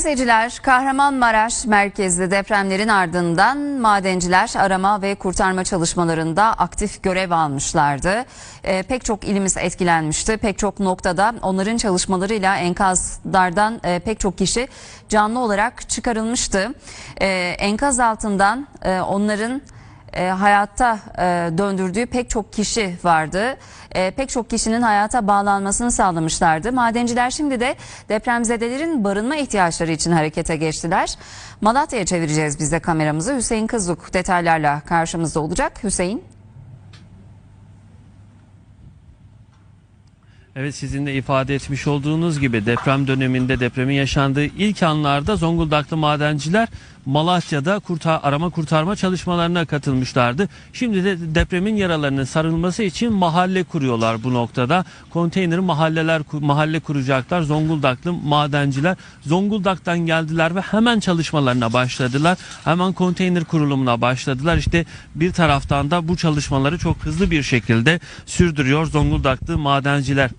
Seyirciler, Kahramanmaraş merkezli depremlerin ardından madenciler arama ve kurtarma çalışmalarında aktif görev almışlardı. Ee, pek çok ilimiz etkilenmişti. Pek çok noktada onların çalışmalarıyla enkazlardan e, pek çok kişi canlı olarak çıkarılmıştı. Ee, enkaz altından e, onların e, hayatta e, döndürdüğü pek çok kişi vardı. E, pek çok kişinin hayata bağlanmasını sağlamışlardı. Madenciler şimdi de depremzedelerin barınma ihtiyaçları için harekete geçtiler. Malatya'ya çevireceğiz biz de kameramızı. Hüseyin Kızılk detaylarla karşımızda olacak. Hüseyin. Evet sizin de ifade etmiş olduğunuz gibi deprem döneminde depremin yaşandığı ilk anlarda Zonguldaklı madenciler Malatya'da kurtar, arama kurtarma çalışmalarına katılmışlardı. Şimdi de depremin yaralarının sarılması için mahalle kuruyorlar bu noktada. Konteyner mahalleler mahalle kuracaklar. Zonguldaklı madenciler Zonguldak'tan geldiler ve hemen çalışmalarına başladılar. Hemen konteyner kurulumuna başladılar. İşte bir taraftan da bu çalışmaları çok hızlı bir şekilde sürdürüyor Zonguldaklı madenciler.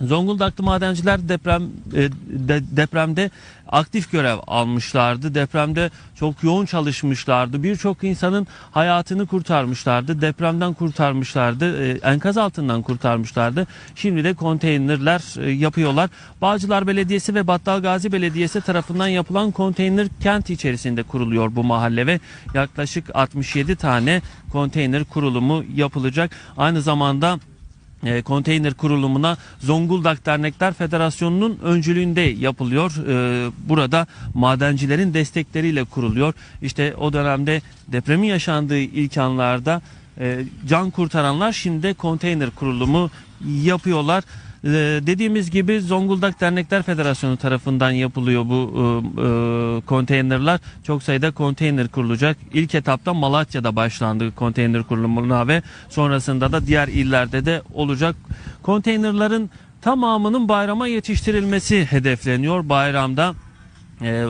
Zonguldaklı madenciler deprem e, de, depremde aktif görev almışlardı. Depremde çok yoğun çalışmışlardı. Birçok insanın hayatını kurtarmışlardı. Depremden kurtarmışlardı. E, enkaz altından kurtarmışlardı. Şimdi de konteynerler e, yapıyorlar. Bağcılar Belediyesi ve Battalgazi Belediyesi tarafından yapılan konteyner kent içerisinde kuruluyor bu mahalle ve yaklaşık 67 tane konteyner kurulumu yapılacak. Aynı zamanda e, konteyner kurulumuna Zonguldak Dernekler Federasyonu'nun öncülüğünde yapılıyor. E, burada madencilerin destekleriyle kuruluyor. İşte o dönemde depremin yaşandığı ilk anlarda e, can kurtaranlar şimdi konteyner kurulumu yapıyorlar. E, dediğimiz gibi Zonguldak Dernekler Federasyonu tarafından yapılıyor bu e, e. Çok sayıda konteyner kurulacak. İlk etapta Malatya'da başlandı konteyner kurulumuna ve sonrasında da diğer illerde de olacak. Konteynerların tamamının bayrama yetiştirilmesi hedefleniyor. Bayramda e,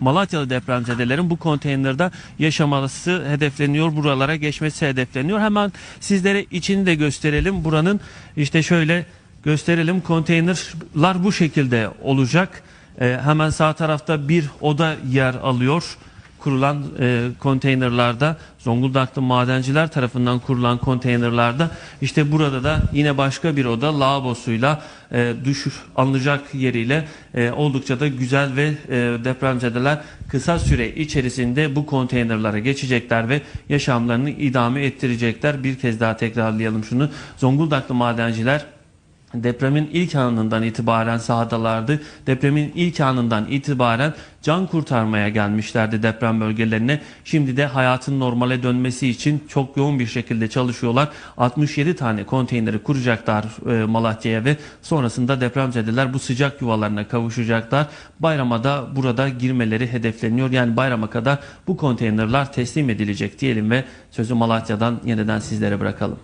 Malatyalı depremzedelerin bu konteynerde yaşaması hedefleniyor. Buralara geçmesi hedefleniyor. Hemen sizlere içini de gösterelim. Buranın işte şöyle gösterelim. Konteynerlar bu şekilde olacak. Ee, hemen sağ tarafta bir oda yer alıyor. Kurulan e, konteynerlarda Zonguldaklı madenciler tarafından kurulan konteynerlarda işte burada da yine başka bir oda lavabosuyla e, duş alınacak yeriyle e, oldukça da güzel ve e, depremzedeler kısa süre içerisinde bu konteynerlara geçecekler ve yaşamlarını idame ettirecekler. Bir kez daha tekrarlayalım şunu. Zonguldaklı madenciler Depremin ilk anından itibaren sahadalardı. Depremin ilk anından itibaren can kurtarmaya gelmişlerdi deprem bölgelerine. Şimdi de hayatın normale dönmesi için çok yoğun bir şekilde çalışıyorlar. 67 tane konteyneri kuracaklar e, Malatya'ya ve sonrasında depremzedeler bu sıcak yuvalarına kavuşacaklar. Bayrama da burada girmeleri hedefleniyor. Yani bayrama kadar bu konteynerler teslim edilecek diyelim ve sözü Malatya'dan yeniden sizlere bırakalım.